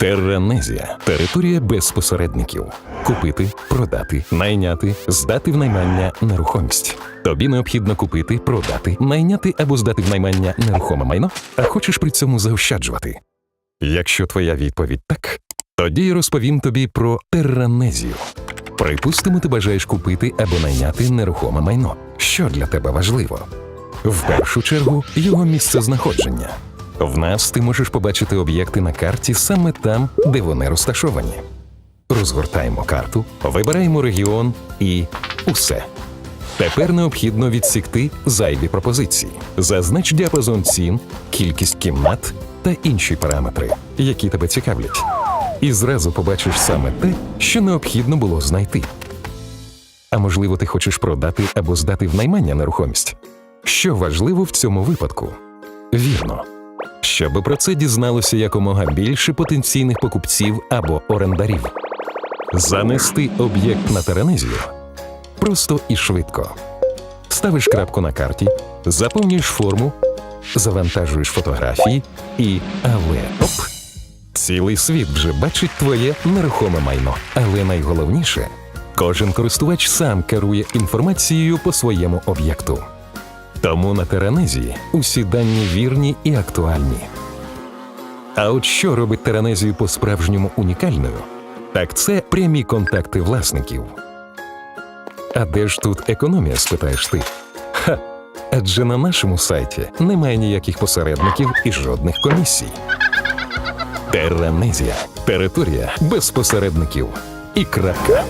Терранезія територія без посередників. Купити, продати, найняти, здати в наймання нерухомість. Тобі необхідно купити, продати, найняти або здати в наймання нерухоме майно, а хочеш при цьому заощаджувати. Якщо твоя відповідь так, тоді я розповім тобі про терранезію. Припустимо, ти бажаєш купити або найняти нерухоме майно. Що для тебе важливо? В першу чергу його місце знаходження. В нас ти можеш побачити об'єкти на карті саме там, де вони розташовані. Розгортаємо карту, вибираємо регіон і усе. Тепер необхідно відсікти зайві пропозиції. Зазнач діапазон цін, кількість кімнат та інші параметри, які тебе цікавлять. І зразу побачиш саме те, що необхідно було знайти. А можливо, ти хочеш продати або здати в наймання нерухомість. Що важливо в цьому випадку? Вірно. Щоби про це дізналося якомога більше потенційних покупців або орендарів. Занести об'єкт на теренезію просто і швидко. Ставиш крапку на карті, заповнюєш форму, завантажуєш фотографії і але оп! Цілий світ вже бачить твоє нерухоме майно. Але найголовніше, кожен користувач сам керує інформацією по своєму об'єкту. Тому на Теранезії усі дані вірні і актуальні. А от що робить Теранезію по-справжньому унікальною? Так це прямі контакти власників. А де ж тут економія, спитаєш ти? Ха! Адже на нашому сайті немає ніяких посередників і жодних комісій. Теранезія територія без посередників. І крапка.